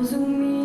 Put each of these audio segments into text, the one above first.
losing me.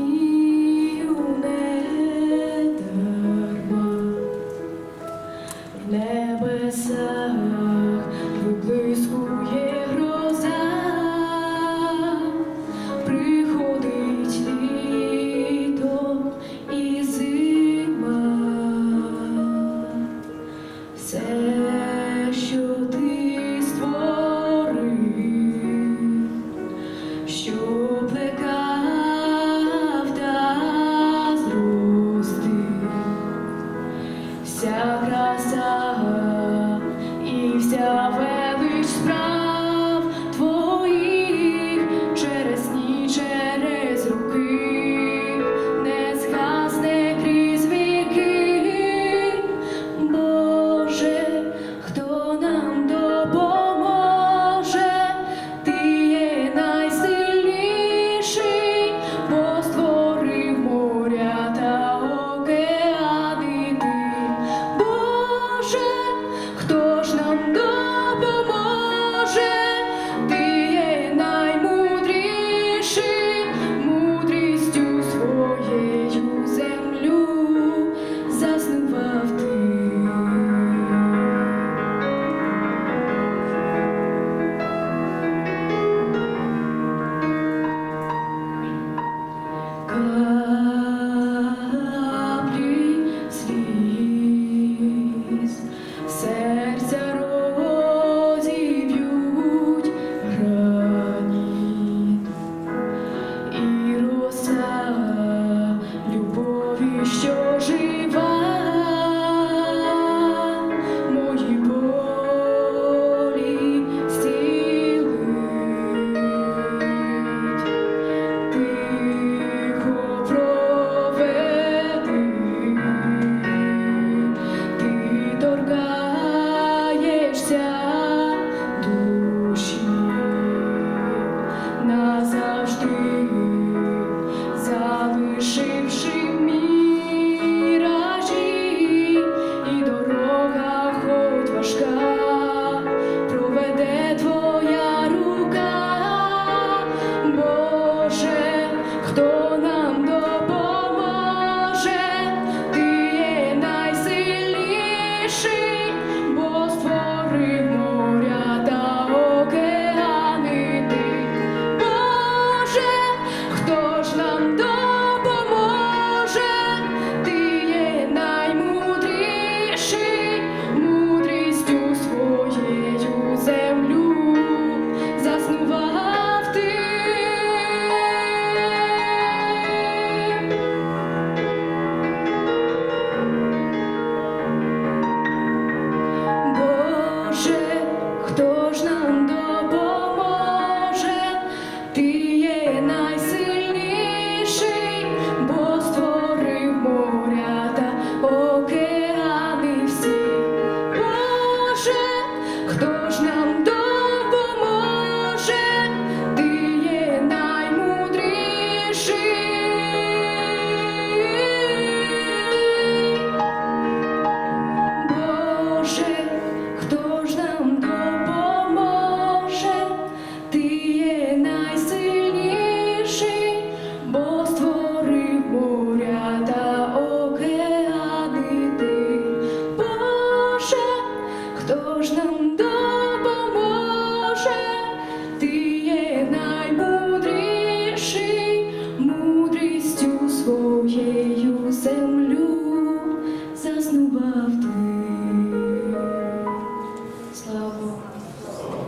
Хто ж нам допоможе, ти є найсильніший, бо створив моря та океани всі. Боже, хто ж нам допоможе, ти є наймудріший. Боже, хто ж нам допоможе, ти є наймудріший, мудрістю своєю землю заснував ти.